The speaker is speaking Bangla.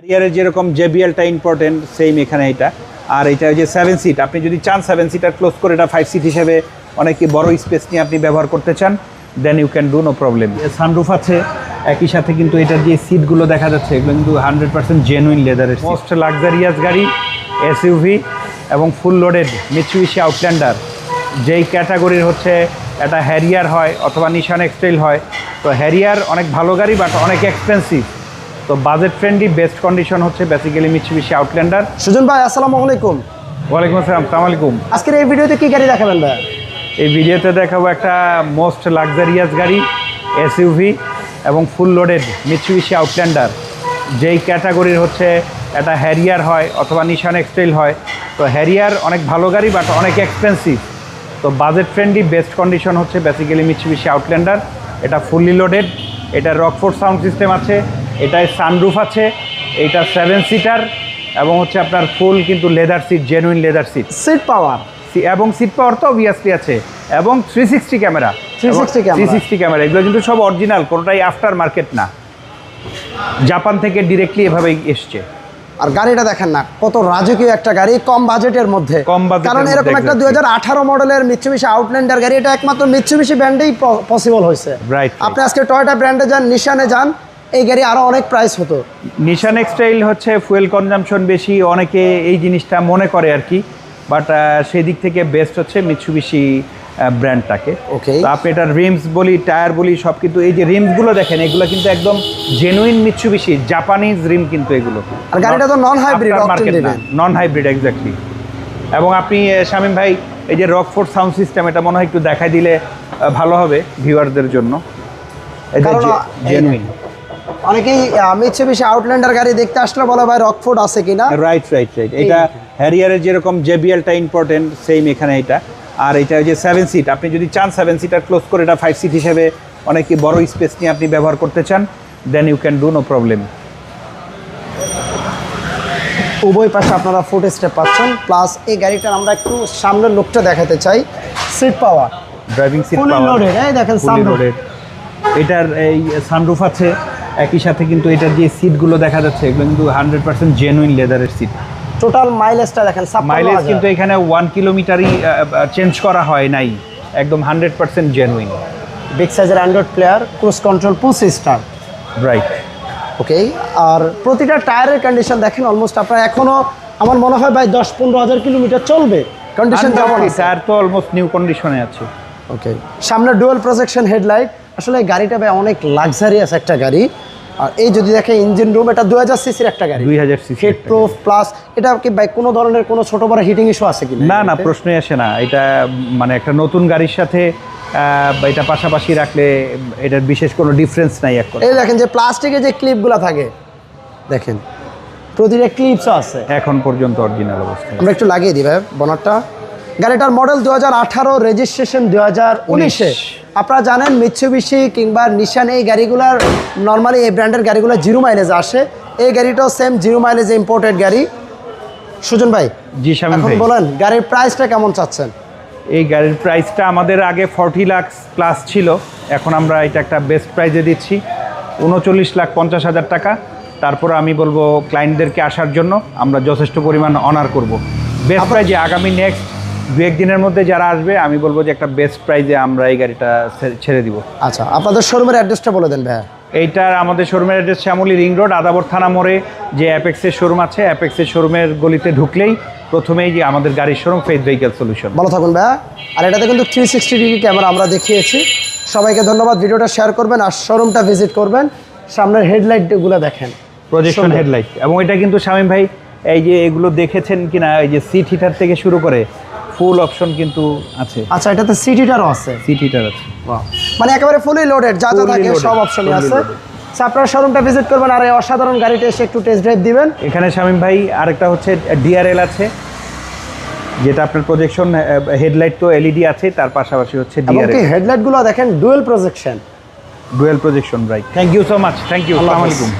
ক্যারিয়ারের যেরকম জেবিএলটা ইম্পর্টেন্ট সেম এখানে এটা। আর এটা যে সেভেন সিট আপনি যদি চান সেভেন সিটার ক্লোজ করে এটা ফাইভ সিট হিসেবে অনেকে বড় স্পেস নিয়ে আপনি ব্যবহার করতে চান then you can do no problem sunroof আছে, একই সাথে কিন্তু এটার যে সিটগুলো দেখা যাচ্ছে, এগুলো কিন্তু হান্ড্রেড পার্সেন্ট জেনুইন লেদারের মোস্ট লাক্সারিয়াস গাড়ি এসইউভি এবং ফুল লোডেড মিচুইশি আউটল্যান্ডার যেই ক্যাটাগরির হচ্ছে একটা হ্যারিয়ার হয় অথবা নিশান এক্সটেল হয়। তো হ্যারিয়ার অনেক ভালো গাড়ি বাট অনেক এক্সপেন্সিভ তো বাজেট ফ্রেন্ডলি বেস্ট কন্ডিশন হচ্ছে বেসিক্যালি মিচুবিশি আউটল্যান্ডার সুজন ভাই আসসালামু আলাইকুম। ওয়ালাইকুম আসসালাম সালাম আলাইকুম। আজকের এই ভিডিওতে কি গাড়ি দেখাবেন ভাই? এই ভিডিওতে দেখাবো একটা মোস্ট লাক্সারিয়াস গাড়ি এসইউভি এবং ফুল লোডেড মিচুবিশি আউটল্যান্ডার যেই ক্যাটাগরির হচ্ছে একটা হ্যারিয়ার হয় অথবা নিশান এক্সটেল হয়। তো হ্যারিয়ার অনেক ভালো গাড়ি বাট অনেক এক্সপেন্সিভ তো বাজেট ফ্রেন্ডলি বেস্ট কন্ডিশন হচ্ছে বেসিক্যালি মিচুবিশি আউটল্যান্ডার এটা ফুললি লোডেড এটা রকফোর্ড সাউন্ড সিস্টেম আছে। এটায় সানরুফ আছে এটা সেভেন সিটার এবং হচ্ছে আপনার ফুল কিন্তু leather seat genuine leather seat seat power এবং সিট পাওয়ার তো অবভিয়াসলি আছে এবং three sixty camera 360 camera। Three sixty camera এগুলো কিন্তু সব অরিজিনাল কোনোটাই আফটার মার্কেট না। জাপান থেকে ডিরেক্টলি এভাবেই এসছে। আর গাড়িটা দেখেন না কত রাজকীয় একটা গাড়ি কম বাজেটের মধ্যে। কম বাজেটের কারণ এরকম একটা। দুই হাজার আঠারো মডেলের মিৎসুবিশি আউটল্যান্ডার গাড়ি এটা একমাত্র মিৎসুবিশি ব্র্যান্ডেই পসিবল হয়েছে. আপনি আজকে টয়টা ব্র্যান্ডে যান নিশানে যান এই গাড়ি আরও অনেক প্রাইস হতো। নিশান এক্সটাইল হচ্ছে ফুয়েল কনজাম্পশন বেশি অনেকে এই জিনিসটা মনে করে আর কি বাট সেই দিক থেকে বেস্ট হচ্ছে মিৎসুবিশি ব্র্যান্ডটাকে. তো আপনি এটা রিমস বলি টায়ার বলি সব কিন্তু এই যে রিমসগুলো দেখেন এগুলো কিন্তু একদম জেনুইন মিৎসুবিশি জাপানিজ রিম কিন্তু এগুলো। আর গাড়িটা তো non-hybrid, octane দিবেন। নন হাইব্রিড এক্স্যাক্টলি এবং আপনি শামীম ভাই এই যে রক রকফোর্ড সাউন্ড সিস্টেম এটা মনে হয় একটু দেখাই দিলে ভালো হবে ভিউয়ারদের জন্য। এই- জেনুইন অনেকেই মিৎসুবিশি আউটল্যান্ডার গাড়ি দেখতে আসলে বলে ভাই রকফোর্ড আছে কিনা? রাইট রাইট রাইট এটা হ্যারিয়ারের যেরকম জেবিএলটা ইম্পর্টেন্ট সেম এখানে এটা। আর এটা যে সেভেন সিট আপনি যদি চান সেভেন সিটার ক্লোজ করে এটা ফাইভ সিট হিসেবে অনেকে বড় স্পেস নিয়ে আপনি ব্যবহার করতে চান then you can do no problem উভয় পাশে আপনারা ফুট স্টেপ পাচ্ছেন প্লাস এই গাড়িটার আমরা একটু সামনের লুকটা দেখাতে চাই। সিট পাওয়ার ড্রাইভিং সিট এই দেখেন sunroof। এটার এই সানরুফ আছে। একই সাথে কিন্তু এটার যে সিটগুলো দেখা যাচ্ছে এগুলো কিন্তু হান্ড্রেড পার্সেন্ট জেনুইন লেদারের সিট টোটাল মাইলেজটা দেখেন মাইলেজ কিন্তু এখানে ওয়ান কিলোমিটারই চেঞ্জ করা হয় নাই। একদম হান্ড্রেড পার্সেন্ট জেনুইন বিগ সাইজের Android player cruise control push start right okay আর প্রতিটা টায়ারের কন্ডিশন দেখেন অলমোস্ট আপনার এখনও আমার মনে হয় ভাই দশ পনেরো হাজার কিলোমিটার চলবে। কন্ডিশন যেমন টায়ার তো অলমোস্ট নিউ কন্ডিশনে আছে। ওকে সামনে ডুয়েল প্রজেকশন হেডলাইট আসলে গাড়িটা ভাই অনেক লাক্সারিয়াস একটা গাড়ি। আর এই যদি দেখে ইঞ্জিন রুম এটা দু হাজার সিসির একটা গাড়ি। দুই হাজার সিসি হিট প্রুফ প্লাস এটা কি ভাই কোনো ধরনের কোনো ছোট বড় হিটিং ইস্যু আছে কি না না প্রশ্নই আসে না। এটা মানে একটা নতুন গাড়ির সাথে এটা পাশাপাশি রাখলে এটার বিশেষ কোনো ডিফারেন্স নাই এক এই দেখেন যে প্লাস্টিকের যে ক্লিপগুলো থাকে দেখেন প্রতিটা ক্লিপসও আছে। এখন পর্যন্ত অরিজিনাল অবস্থা আমরা একটু লাগিয়ে দিই ভাই বনারটা গাড়িটার মডেল দু হাজার আঠারো রেজিস্ট্রেশন দু হাজার উনিশে। আপনারা জানেন মিৎসুবিশি কিংবা নিশান এই গাড়িগুলার নর্মালি এই ব্র্যান্ডের গাড়িগুলো জিরো মাইলেজ আসে। এই গাড়িটাও সেম জিরো মাইলেজ ইম্পোর্টেড গাড়ি। সুজন ভাই জি এখন বলেন গাড়ির প্রাইসটা কেমন চাচ্ছেন? এই গাড়ির প্রাইসটা আমাদের আগে ফর্টি লাখ প্লাস ছিল। এখন আমরা এটা একটা বেস্ট প্রাইজে দিচ্ছি। উনচল্লিশ লাখ পঞ্চাশ হাজার টাকা। তারপর আমি বলব ক্লায়েন্টদেরকে আসার জন্য আমরা যথেষ্ট পরিমাণ অনার করব। বেস্ট প্রাইজে আগামী নেক্সট দু একদিনের মধ্যে যারা আসবে আমি বলব যে একটা বেস্ট প্রাইজে আমরা এই গাড়িটা ছেড়ে দিব। আচ্ছা আপনাদের শোরুমের অ্যাড্রেসটা বলে দেন ভাইয়া। এইটার আমাদের শোরুমের address Shyamoli ring road Adabor থানা মোড়ে যে অ্যাপেক্সের শোরুম আছে অ্যাপেক্সের শোরুমের গলিতে ঢুকলেই প্রথমেই যে আমাদের গাড়ির শোরুম ফেস ভেহিকেল সলিউশন ভালো থাকুন ভাইয়া। আর এটাতে কিন্তু থ্রি সিক্সটি ডিগ্রি ক্যামেরা আমরা দেখিয়েছি। সবাইকে ধন্যবাদ ভিডিওটা শেয়ার করবেন আর শোরুমটা ভিজিট করবেন। সামনের হেডলাইটগুলো দেখেন। প্রজেকশন হেডলাইট এবং এটা কিন্তু শামীম ভাই এই যে এগুলো দেখেছেন কিনা এই যে সিট হিটার থেকে শুরু করে ফুল অপশন কিন্তু আছে। আচ্ছা এটাতে সিটিটারও আছে? সিট হিটার আছে। মানে একেবারে ফুলি লোডেড যা যা থাকে সব অপশনই আছে। আচ্ছা শোরুমটা ভিজিট করবেন আর এই অসাধারণ গাড়িটা এসে একটু টেস্ট ড্রাইভ দিবেন। এখানে শামীম ভাই আরেকটা হচ্ছে ডিআরএল আছে যেটা আপনার প্রজেকশন হেডলাইট তো এলইডি আছে তার পাশাপাশি হচ্ছে ডিআরএল হেডলাইটগুলো দেখেন dual projection dual projection right thank you so much thank you আসসালামু আলাইকুম।